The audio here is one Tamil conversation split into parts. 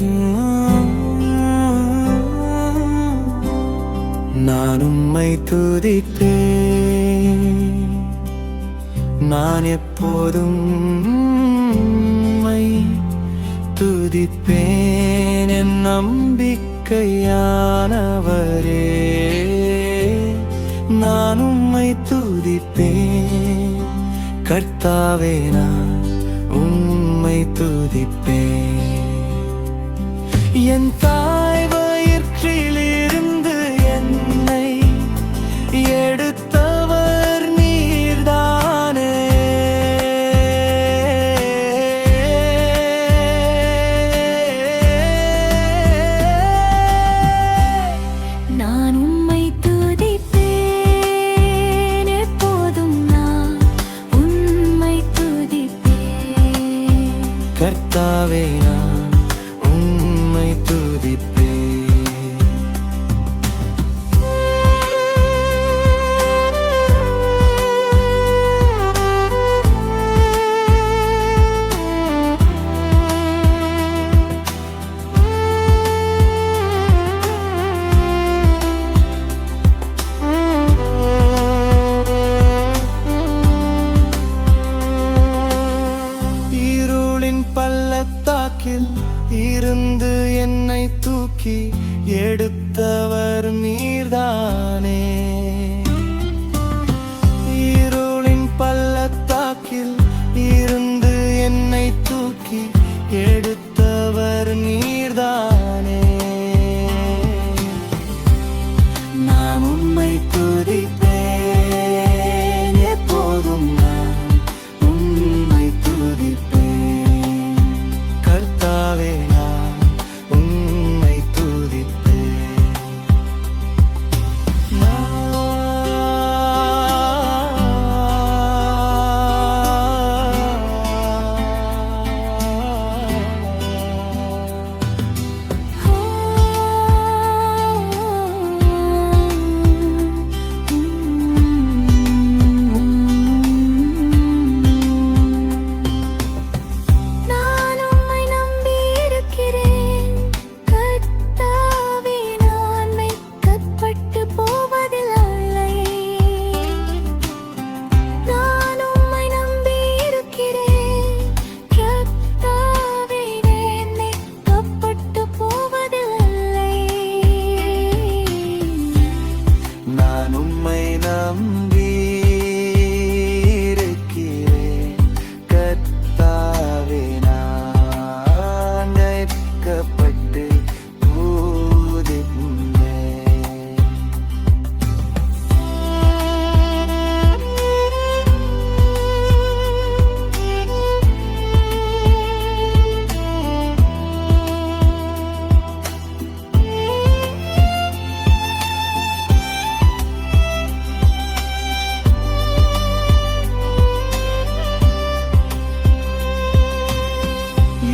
Mm-hmm. நான் உம்மை துதிப்பேன். நான் எப்போதும் உம்மை துதிப்பேன். என் நம்பிக்கையானவரே நான் உம்மை துதிப்பேன். கர்த்தாவே நான் உம்மை துதிப்பேன். என் தாய் வயிற்றிலிருந்து என்னை எடுத்தவர் நீர்தானே. நான் உம்மை துதிப்பேன் எப்போதும் நான் உம்மை துதிப்பேன். கர்த்தாவே நான் உம்மை துதிப்பேன் வாக்கில் இருந்து என்னை தூக்கி எடுத்தவர் நீர்தானே. இருளின் பள்ளத்தாக்கில் இருந்து என்னை தூக்கி எடுத்தவர் நீர்தானே. நாம் உம்மை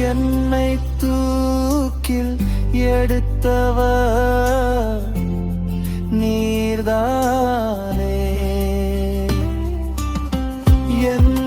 என்னை தூக்கில் எடுத்தவர் நீர்தானே? என்